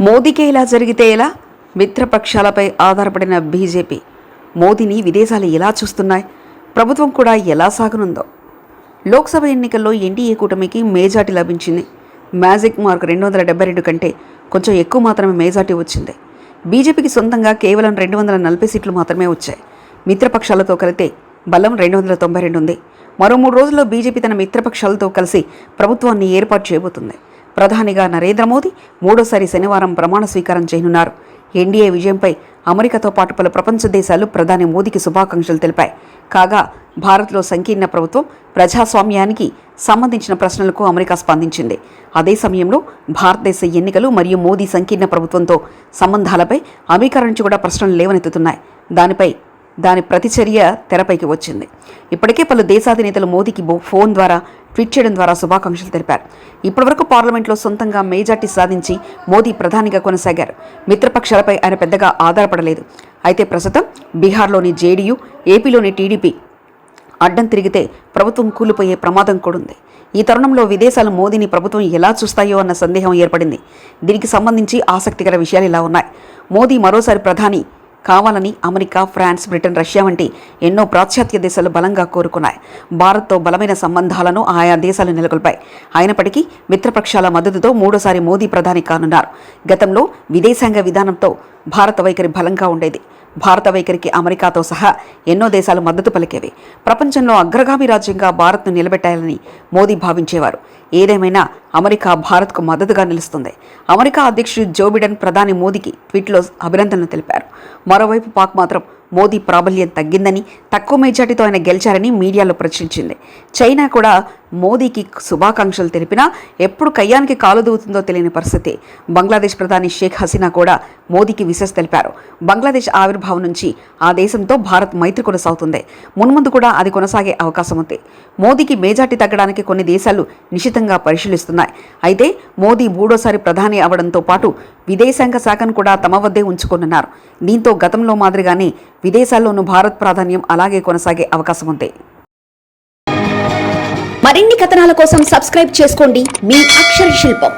మోదీకే ఇలా జరిగితే ఎలా? మిత్రపక్షాలపై ఆధారపడిన బీజేపీ. మోదీని విదేశాలు ఎలా చూస్తున్నాయి? ప్రభుత్వం కూడా ఎలా సాగనుందో? లోక్సభ ఎన్నికల్లో ఎన్డీఏ కూటమికి మేజార్టీ లభించింది. మ్యాజిక్ మార్క్ రెండు వందల డెబ్బై రెండు కంటే కొంచెం ఎక్కువ మాత్రమే మేజార్టీ వచ్చింది. బీజేపీకి సొంతంగా కేవలం రెండు వందల నలభై సీట్లు మాత్రమే వచ్చాయి. మిత్రపక్షాలతో కలిపితే బలం రెండు వందల తొంభై రెండు ఉంది. మరో మూడు రోజుల్లో బీజేపీ తన మిత్రపక్షాలతో కలిసి ప్రభుత్వాన్ని ఏర్పాటు చేయబోతుంది. ప్రధానిగా నరేంద్ర మోదీ మూడోసారి శనివారం ప్రమాణ స్వీకారం చేయనున్నారు. ఎన్డీఏ విజయంపై అమెరికాతో పాటు పలు ప్రపంచ దేశాలు ప్రధాని మోదీకి శుభాకాంక్షలు తెలిపాయి. కాగా భారత్లో సంకీర్ణ ప్రభుత్వం ప్రజాస్వామ్యానికి సంబంధించిన ప్రశ్నలకు అమెరికా స్పందించింది. అదే సమయంలో భారతదేశ ఎన్నికలు మరియు మోదీ సంకీర్ణ ప్రభుత్వంతో సంబంధాలపై అమెరికా నుంచి కూడా ప్రశ్నలు లేవనెత్తుతున్నాయి. దానిపై దాని ప్రతిచర్య తెరపైకి వచ్చింది. ఇప్పటికే పలు దేశాధినేతలు మోదీకి ఫోన్ ద్వారా ట్వీట్ చేయడం ద్వారా శుభాకాంక్షలు తెలిపారు. ఇప్పటివరకు పార్లమెంట్లో సొంతంగా మేజార్టీ సాధించి మోదీ ప్రధానిగా కొనసాగారు. మిత్రపక్షాలపై ఆయన పెద్దగా ఆధారపడలేదు. అయితే ప్రస్తుతం బీహార్లోని జేడీయూ ఏపీలోని టీడీపీ అడ్డం తిరిగితే ప్రభుత్వం కూలిపోయే ప్రమాదం కూడా ఉంది ఈ తరుణంలో విదేశాలు మోదీని ప్రభుత్వం ఎలా చూస్తాయో అన్న సందేహం ఏర్పడింది. దీనికి సంబంధించి ఆసక్తికర విషయాలు ఇలా ఉన్నాయి. మోదీ మరోసారి ప్రధాని కావాలని అమెరికా ఫ్రాన్స్ బ్రిటన్ రష్యా వంటి ఎన్నో పాశ్చాత్య దేశాలు బలంగా కోరుకున్నాయి. భారత్తో బలమైన సంబంధాలను ఆయా దేశాలు నెలకొల్పాయి. అయినప్పటికీ మిత్రపక్షాల మద్దతుతో మూడోసారి మోదీ ప్రధాని కానున్నారు. గతంలో విదేశాంగ విధానంతో భారత వైఖరి బలంగా ఉండేది. భారత వైఖరికి అమెరికాతో సహా ఎన్నో దేశాలు మద్దతు పలికేవి. ప్రపంచంలో అగ్రగామి రాజ్యంగా భారత్ను నిలబెట్టాలని మోదీ భావించేవారు. ఏదేమైనా అమెరికా భారత్కు మద్దతుగా నిలుస్తుంది. అమెరికా అధ్యక్షుడు జో బిడెన్ ప్రధాని మోదీకి ట్వీట్లో అభినందనలు తెలిపారు. మరోవైపు పాక్ మాత్రం మోదీ ప్రాబల్యం తగ్గిందని తక్కువ మెజార్టీతో ఆయన గెలిచారని మీడియాలో ప్రశ్నించింది చైనా కూడా మోదీకి శుభాకాంక్షలు తెలిపినా ఎప్పుడు కయ్యానికి కాలు దూవుతుందో తెలియని పరిస్థితి. బంగ్లాదేశ్ ప్రధాని షేక్ హసీనా కూడా మోదీకి విశస్ తెలిపారు. బంగ్లాదేశ్ ఆవిర్భావం నుంచి ఆ దేశంతో భారత్ మైత్రి కొనసాగుతుంది. మున్ముందు కూడా అది కొనసాగే అవకాశం ఉంది. మోదీకి మెజార్టీ తగ్గడానికి కొన్ని దేశాలు నిశితంగా పరిశీలిస్తున్నాయి. అయితే మోదీ మూడోసారి ప్రధాని అవడంతో పాటు విదేశాంగ శాఖను కూడా తమ వద్దే ఉంచుకోనున్నారు. దీంతో గతంలో మాదిరిగానే విదేశాల్లోనూ భారత్ ప్రాధాన్యం అలాగే కొనసాగే అవకాశం ఉంది. మరిన్ని కథనాల కోసం సబ్స్క్రైబ్ చేసుకోండి. మీ అక్షర శిల్పం.